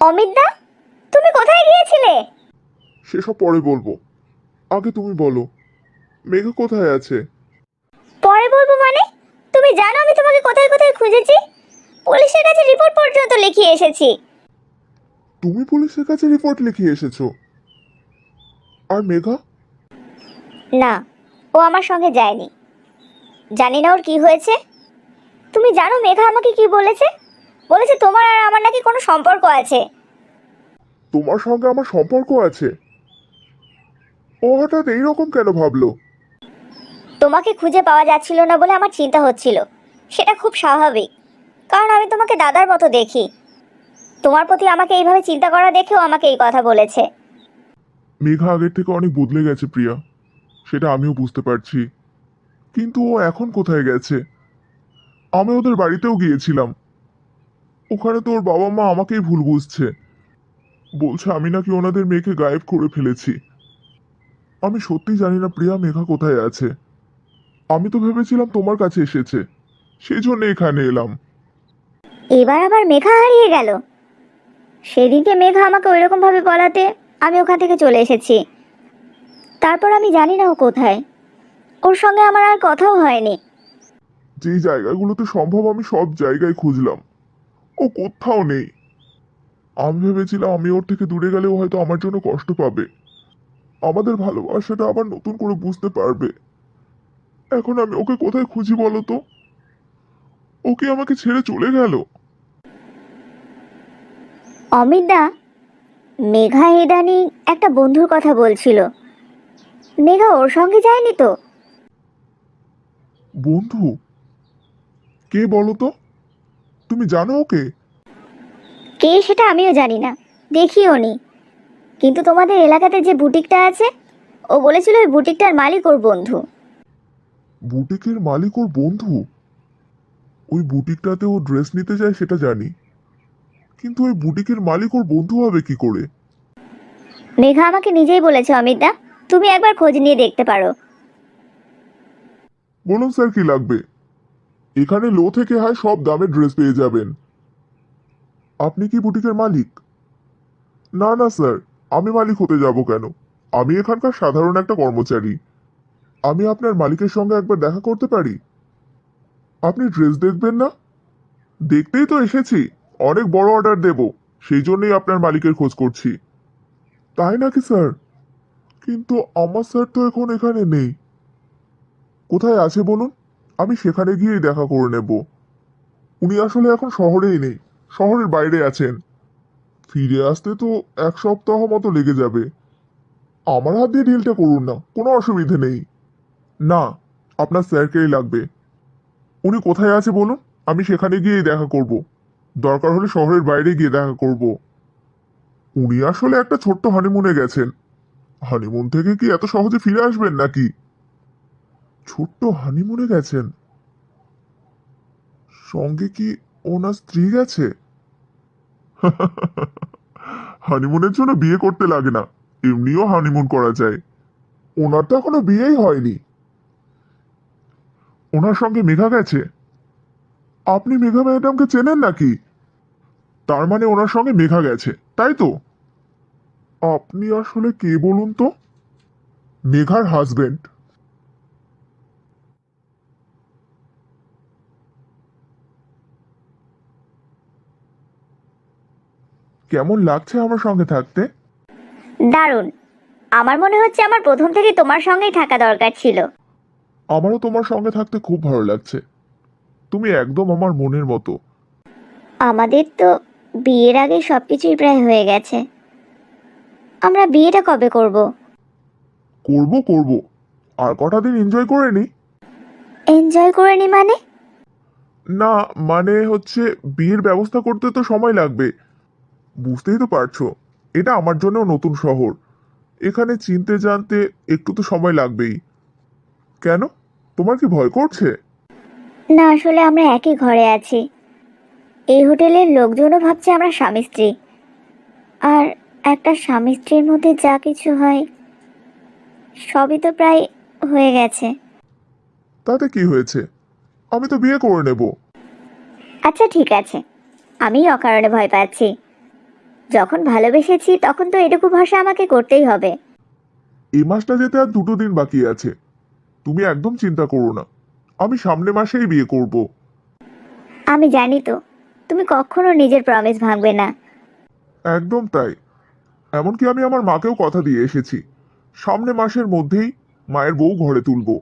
অমিত দা তুমি কোথায় গিয়েছিলে? সেসব পরে বলব। আগে তুমি বলো মেঘা কোথায় আছে? পরে বলব মানে? তুমি জানো আমি তোমাকে কোথায় কোথায় খুঁজেছি? পুলিশের কাছে রিপোর্ট পর্যন্ত লিখিয়ে এসেছি। তুমি পুলিশের কাছে রিপোর্ট লিখিয়ে এসেছ? আর মেঘা? না ও আমার সঙ্গে যায়নি। জানি না ওর কি হয়েছে। তুমি জানো মেঘা আমাকে কি বলেছে? বলেছে তোমার আর আমার নাকি কোনো সম্পর্ক আছে। তোমার সঙ্গে আমার সম্পর্ক আছে। ও হঠাৎ এইরকম কেন ভাবলো? তোমাকে খুঁজে পাওয়া যাচ্ছিল না বলে আমার চিন্তা হচ্ছিল। সেটা খুব স্বাভাবিক কারণ আমি তোমাকে দাদার মতো দেখি। তোমার প্রতি আমাকে এইভাবে চিন্তা করা দেখেও আমাকে এই কথা বলেছে। মেঘা আগের থেকে অনেক বদলে গেছে প্রিয়া। সেটা আমিও বুঝতে পারছি। কিন্তু ও এখন কোথায় গেছে? আমি ওদের বাড়িতেও গিয়েছিলাম। ওখানে তো ওর বাবা মা আমাকেই ভুল বুঝছে। বলছে আমি নাকি ওনাদের মেয়েকে গায়েব করে ফেলেছি। আমি সত্যি জানি না প্রিয়া মেঘা কোথায় আছে। আমি তো ভেবেছিলাম তোমার কাছে এসেছে। সেই জন্য এখানে এলাম। এবার আবার মেঘা হারিয়ে গেল। সেদিনকে মেঘা আমাকে ওইরকম ভাবে বলাতে আমি ওখান থেকে চলে এসেছি। তারপর আমি জানি না ও কোথায়। ওর সঙ্গে আমার আর কথাও হয়নি। যে জায়গাগুলোতে সম্ভব আমি সব জায়গায় খুঁজলাম। ও কোথাও নেই। আমি ভেবেছিলাম আমি ওর থেকে দূরে গেলেও হয়তো আমার জন্য কষ্ট পাবে। আমাদের ভালোবাসাটা আবার নতুন করে বুঝতে পারবে। এখন আমি ওকে কোথায় খুঁজি বলো তো? ওকে আমাকে ছেড়ে চলে গেল? অমিত দা মেঘা ইদানিং একটা বন্ধুর কথা বলছিল। মেঘা ওর সঙ্গে যায়নি তো? বন্ধু? কে বলো তো? তুমি জানো ওকে? কে সেটা আমিও জানি না। দেখিও নি। কিন্তু তোমাদের এলাকাতে যে বুটিকটা আছে ও বলেছিল ওই বুটিকটার মালিক ওর বন্ধু। বুটিকের মালিক ওর বন্ধু? ওই বুটিকটাতে ও ড্রেস নিতে যায় সেটা জানি। কিন্তু ওই বুটিকের মালিক ওর বন্ধু হবে কি করে? মেঘা আমাকে নিজেই বলেছে অমিত দা তুমি একবার খোঁজ নিয়ে দেখতে পারো। বলুন স্যার কি লাগবে? এখানে লো থেকে হাই সব দামের ড্রেস পেয়ে যাবেন। আপনি কি বুটিকের মালিক? না না, স্যার। আমি মালিক হতে যাব কেন? আমি এখানকার সাধারণ একটা কর্মচারী। আমি আপনার মালিকের সঙ্গে একবার দেখা করতে পারি? আপনি ড্রেস দেখবেন না? দেখতেই তো এসেছি। অনেক বড় অর্ডার দেব। সেই জন্যই আপনার মালিকের খোঁজ করছি। তাই নাকি, স্যার? কিন্তু আমার স্যার তো এখন এখানে নেই। কোথায় আছে বলুন? আমি সেখানে গিয়েই দেখা করে নেব। উনি আসলে এখন শহরেই নেই। শহরের বাইরে আছেন। ফিরে আসতে তো এক সপ্তাহ মতো লেগে যাবে। আমার হাত দিয়ে ডিলটা করুন না, কোনো অসুবিধে নেই। না, আপনার স্যারকেই লাগবে। উনি কোথায় আছে বলুন? আমি সেখানে গিয়েই দেখা করব। দরকার হলে শহরের বাইরে গিয়ে দেখা করব। উনি আসলে একটা ছোট্ট হানিমুনে গেছেন। হানিমুন থেকে কি এত সহজে ফিরে আসবেন নাকি? ছোট্ট হানিমুনে গেছেন? সঙ্গে কি ওনার স্ত্রী গেছে? হানিমুনের জন্য বিয়ে করতে লাগে না। এমনিও হানিমুন করা যায়। ওনার তো এখনও বিয়েই হয়নি। ওনার সঙ্গে মেঘা গেছে। আপনি মেঘা ম্যাডামকে চেনেন নাকি? তার মানে ওনার সঙ্গে মেঘা গেছে, তাই তো? আপনি আসলে কে বলুন তো? মেঘার হাজবেন্ড কেমন লাগছে আমার সঙ্গে থাকতে? দারুণ। আমার মনে হচ্ছে আমার প্রথম থেকে তোমার সঙ্গেই থাকা দরকার ছিল। আমারও তোমার সঙ্গে থাকতে খুব ভালো লাগছে। তুমি একদম আমার মনের মতো। আমাদের তো বিয়ের আগে সব কিছুই প্রায় হয়ে গেছে। আমরা বিয়েটা কবে করব? করব করব। আর কটা দিন এনজয় করে নি? এনজয় করে নি মানে? না মানে হচ্ছে বিয়ের ব্যবস্থা করতে তো সময় লাগবে। বুঝতেই তো পারছ এটা আমার জন্য নতুন শহর। এখানে চিনতে জানতে একটু তো সময় লাগবেই। কেন? তোমার কি ভয় করছে? না আসলে আমরা একই ঘরে আছি। এই হোটেলের লোকজনও ভাবছে আমরা স্বামী স্ত্রী। আর একটা স্বামী স্ত্রীর মধ্যে যা কিছু হয় সবই তো প্রায় হয়ে গেছে। তাতে কি হয়েছে? আমি তো বিয়ে করে নেব। আচ্ছা ঠিক আছে। আমি অকারণে ভয় পাচ্ছি। যখন ভালোবেসেছি তখন তো এটুকু ভরসা আমাকে করতেই হবে। এই মাসটা যেতে আর দুটো দিন বাকি আছে। তুমি একদম চিন্তা করো না। আমি সামনে মাসেই বিয়ে করব। আমি জানি তো তুমি কখনো নিজের প্রমিস ভাঙবে না। একদম তাই। এমনকি আমি আমার মাকেও কথা দিয়ে এসেছি। সামনে মাসের মধ্যেই মায়ের বউ ঘরে তুলবো।